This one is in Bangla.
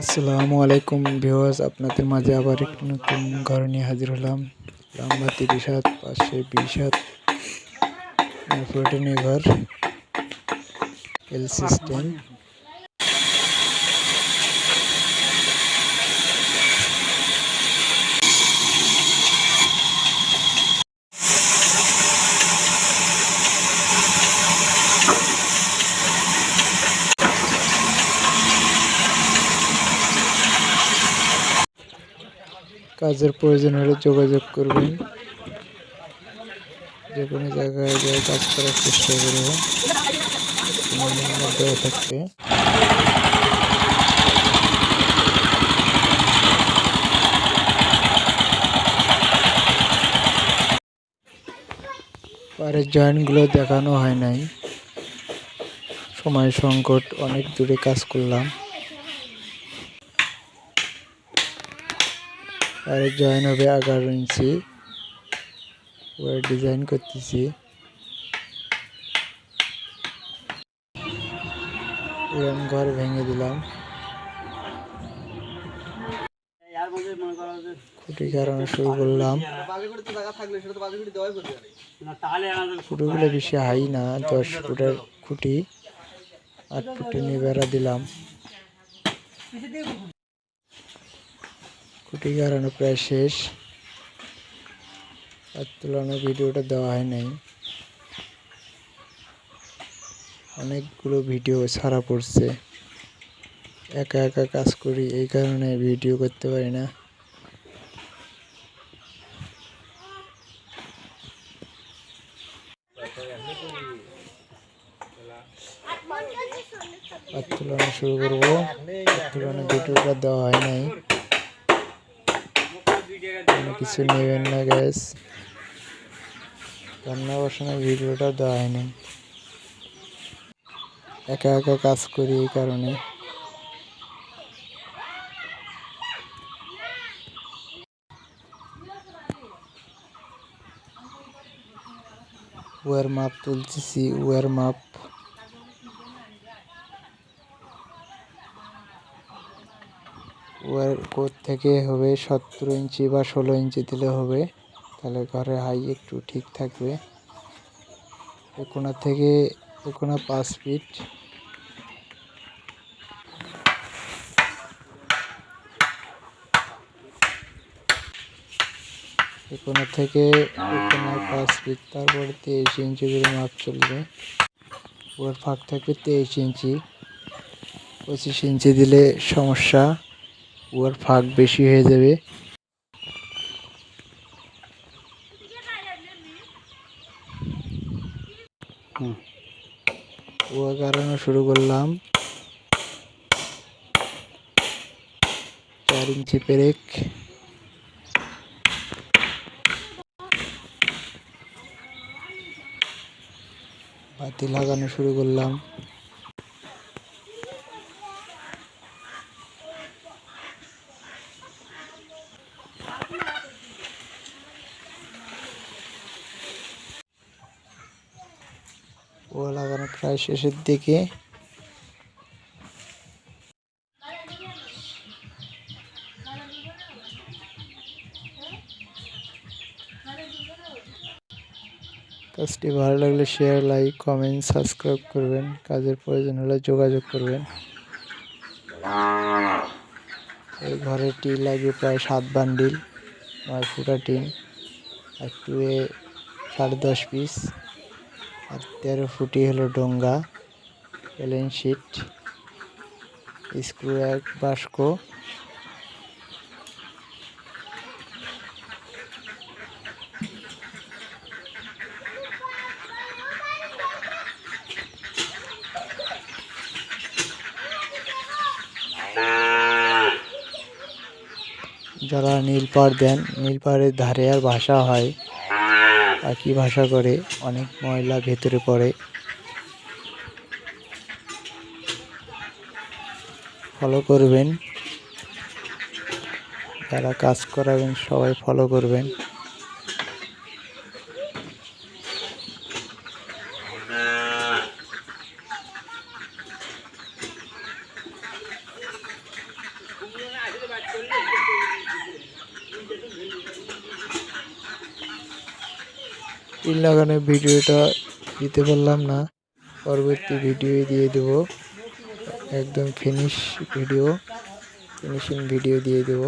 আসসালামু আলাইকুম ভিউয়ার্স, আপনাদের মাঝে আবার একটি নতুন ঘর নিয়ে হাজির হলাম। লম্বা তিরিশ হাত, পাশে বিশ হাত। ঘর এল সিস্টেম কাজের প্রয়োজন হলে যোগাযোগ করবেন। যে কোনো জায়গায় গিয়ে কাজ করার চেষ্টা করব দেওয়া থাকবে পায়ের জয়েন্টগুলো দেখানো হয় নাই। সময় সংকট, অনেক দূরে কাজ করলাম। আর জয়েন হবে এগারো ইঞ্চি ওয়ার ডিজাইন করতেছি। পুরান ঘর ভেঙে দিলাম। খুঁটি কারণে শুরু করলাম। খুঁটিগুলো বেশি হাই না, দশ ফুটের খুঁটি। আট ফুটে নিয়ে বেড়া দিলাম। খুঁটি গাড়ানো প্রায় শেষ। আর তুলানো ভিডিওটা দেওয়া হয় নাই। অনেকগুলো ভিডিও ছাড়া পড়ছে। একা একা কাজ করি, এই কারণে ভিডিও করতে পারি না। তুলানো শুরু করব। তুলানো ভিডিওটা দেওয়া হয় নাই। কিছু নেবেন না গ্যাস রান্না বসানোর ভিডিওটা দেওয়া হয়নি। একা একা কাজ করি এই কারণে। ওয়ার মাপ তুলতেছি ওয়ার মাপ ওয়ার কোড থেকে হবে? সতেরো ইঞ্চি বা ষোলো ইঞ্চি দিলে হবে। তাহলে ঘরের হাই একটু ঠিক থাকবে। কোনা থেকে কোনা পাঁচ ফিট। কোনা থেকে কোনা পাঁচ ফিট, তারপরে তেইশ ইঞ্চি করে মাপ চলবে। ওর ফাঁক থাকবে তেইশ ইঞ্চি। পঁচিশ ইঞ্চি দিলে সমস্যা। ওর ফাঁক বেশি হয়ে যাবে। ও কারণে শুরু করলাম। চার ইঞ্চি পেরেক। বাতি লাগানো শুরু করলাম। ও লাগানো প্রায় শেষের দিকে। কাজটি ভালো লাগলে শেয়ার লাইক কমেন্ট সাবস্ক্রাইব করবেন। কাজের প্রয়োজন হলে যোগাযোগ করবেন। এই ঘরের টিন লাগে প্রায় সাত বান্ডিল, নয় ফুটা টিন আর টুয়ে সাড়ে দশ পিস আর তেরো ফুটি হলো ডোঙ্গা প্লেন শিট, স্ক্রু এক বাস্ক যারা নীল পাড় দেন, নীল পাড়ের ধারে আর ভাষা হয়। একই ভাষা করে, অনেক ময়লা ভেতরে পড়ে। ফলো করবেন। যারা কাজ করাবেন, সবাই ফলো করবেন। টিন লাগানোর ভিডিওটা দিতে পারলাম না। পরবর্তী ভিডিও দিয়ে দেব। একদম ফিনিশ ভিডিও ফিনিশিং ভিডিও দিয়ে দেব।